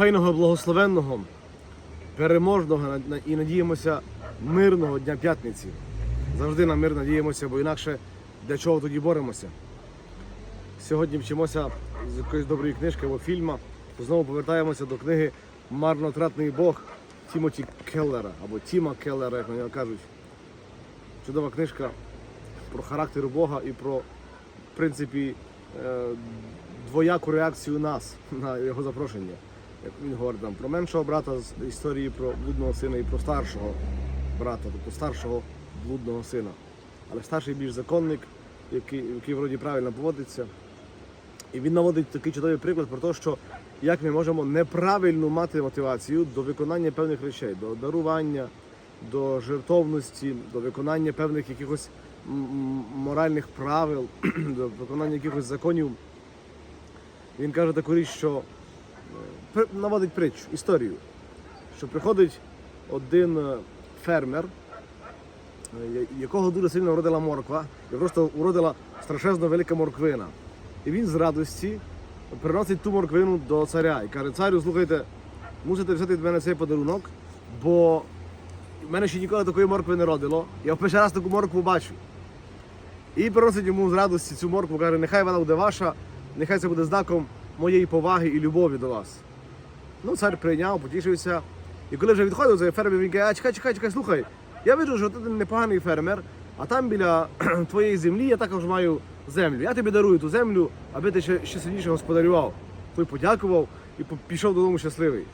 файного, благословенного, переможного і надіємося мирного Дня П'ятниці. Завжди на мир надіємося, бо інакше для чого тоді боремося. Сьогодні вчимося з якоїсь доброї книжки або фільму. Знову повертаємося до книги Марнотратний Бог Тімоті Келлера або Тіма Келлера, як вони кажуть. Чудова книжка про характер Бога і про, в принципі, е, двояку реакцію нас на його запрошення. Як він говорить нам про меншого брата з історії про блудного сина і про старшого брата, тобто старшого блудного сина. Але старший більш законник, який, який вроді правильно поводиться. І він наводить такий чудовий приклад про те, що як ми можемо неправильно мати мотивацію до виконання певних речей, до дарування, до жертовності, до виконання певних якихось моральних правил, до виконання якихось законів. Він каже таку річ, що наводить притчу, історію, що приходить один е, фермер, е, якого дуже сильно вродила морква, і просто уродила страшезно велика морквина. І він з радості приносить ту морквину до царя і каже: царю, слухайте, мусите взяти від мене цей подарунок, бо в мене ще ніколи такої моркви не родило. Я в перший раз таку моркву бачу. І приносить йому з радості цю моркву, каже, нехай вона буде ваша, нехай це буде знаком моєї поваги і любові до вас. Ну, цар прийняв, потішився. І коли вже відходив цей фермер, він каже, а чекай, чекай, чекай, слухай, я бачу, що ти непоганий фермер, а там біля твоєї землі я також маю землю. Я тобі дарую ту землю, аби ти ще, ще сильніше господарював. Той подякував і пішов додому щасливий.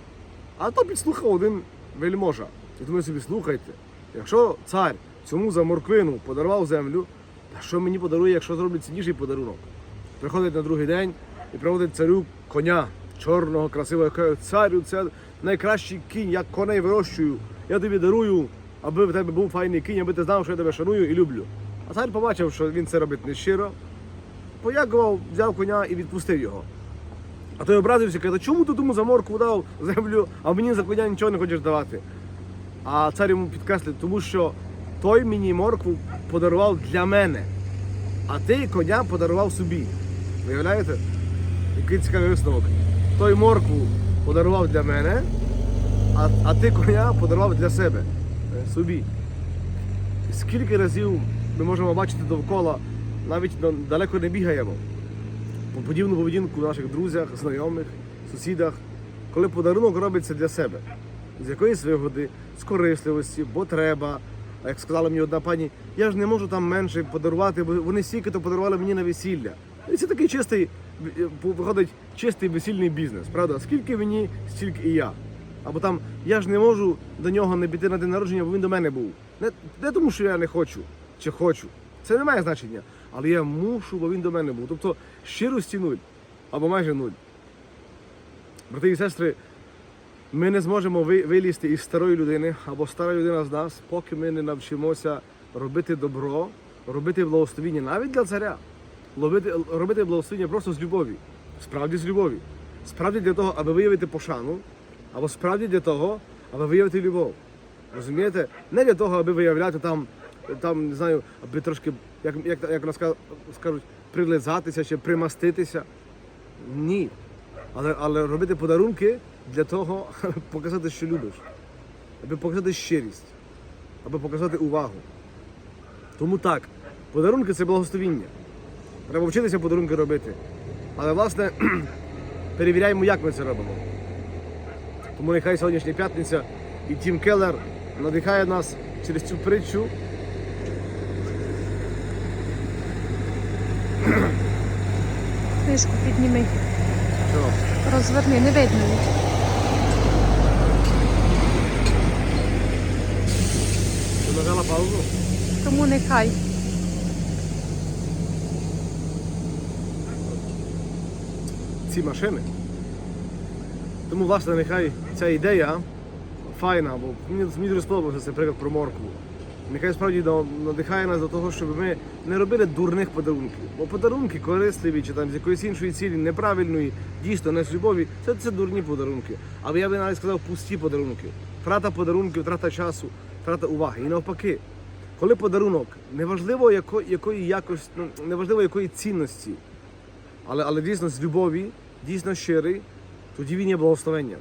А то підслухав один вельможа. І думаю собі, слухайте, якщо цар цьому за морквину подарував землю, та що мені подарує, якщо зроблять цінніший подарунок? Приходить на другий день і приводить царю коня чорного, красивого, каже, царю, це найкращий кінь, я коней вирощую. Я тобі дарую, аби в тебе був файний кінь, аби ти знав, що я тебе шаную і люблю. А цар побачив, що він це робить нещиро, подякував, взяв коня і відпустив його. А той образився, каже, чому ти тому за моркву дав землю, а мені за коня нічого не хочеш давати? А цар йому підкреслив, тому що той мені моркву подарував для мене, а ти коня подарував собі. Виявляєте? Який цікавий висновок. Той моркву подарував для мене, а, а ти коня подарував для себе, е, собі. Скільки разів ми можемо бачити довкола, навіть далеко не бігаємо. По- Подібну поведінку в наших друзях, знайомих, сусідах, коли подарунок робиться для себе, з якоїсь вигоди, з корисливості, бо треба. А як сказала мені одна пані, я ж не можу там менше подарувати, бо вони стільки то подарували мені на весілля. І це такий чистий, виходить, чистий весільний бізнес, правда? Скільки мені, стільки і я. Або там я ж не можу до нього не піти на день народження, бо він до мене був. Не, не тому, що я не хочу чи хочу. Це не має значення. Але я мушу, бо він до мене був. Тобто щирості нуль або майже нуль. Брати і сестри, ми не зможемо вилізти із старої людини або стара людина з нас, поки ми не навчимося робити добро, робити благословіння навіть для царя. Робити, робити благословіння просто з любові. Справді з любові. Справді для того, аби виявити пошану, або справді для того, аби виявити любов. Розумієте? Не для того, аби виявляти там, там не знаю, аби трошки, як, як, як нас ска- скажуть, прилизатися чи примаститися. Ні. Але, але робити подарунки для того, аби показати, що любиш, аби показати щирість, аби показати увагу. Тому так, подарунки це благословіння. Треба вчитися подарунки робити. Але, власне, перевіряємо, як ми це робимо. Тому нехай сьогоднішня п'ятниця і Тім Келлер надихає нас через цю притчу. Книжку підніми, Що? розверни, не видно. Ти нажала паузу? Тому нехай. Ці машини. Тому, власне, нехай ця ідея файна, бо мені, мені дуже сподобався цей приклад про моркву. Нехай справді надихає нас до того, щоб ми не робили дурних подарунків. Бо подарунки корисливі чи там з якоїсь іншої цілі, неправильної, дійсно не з любові, це, це дурні подарунки. Але я би навіть сказав пусті подарунки. Втрата подарунків, втрата часу, втрата уваги. І навпаки, коли подарунок, неважливо якої, якої якості, ну, неважливо якої цінності, але, але дійсно з любові, дійсно щирий, тоді він є благословенням.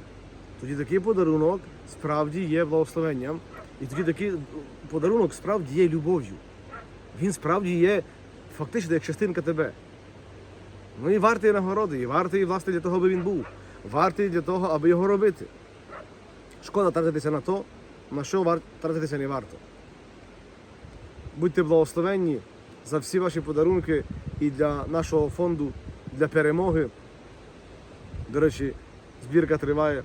тоді такий подарунок справді є благословенням. І тоді такий подарунок справді є любов'ю. Він справді є фактично як частинка тебе. Ну і вартий нагороди, і вартий, власне, для того, аби він був. Вартий для того, аби його робити. Шкода тратитися на то, на що вар... тратитися не варто. Будьте благословенні за всі ваші подарунки і для нашого фонду для перемоги. До речі, збірка триває.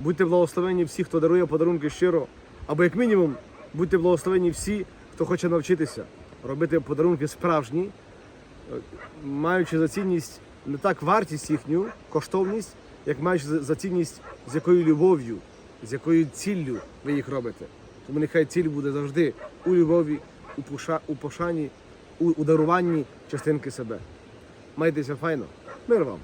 Будьте благословенні всі, хто дарує подарунки щиро, або як мінімум, будьте благословенні всі, хто хоче навчитися робити подарунки справжні, е, маючи за цінність не так вартість їхню, коштовність, як маючи за цінність, з якою любов'ю, з якою ціллю ви їх робите. Тому нехай ціль буде завжди у любові, у, поша, у пошані, у, у даруванні частинки себе. Майтеся файно. Мир вам!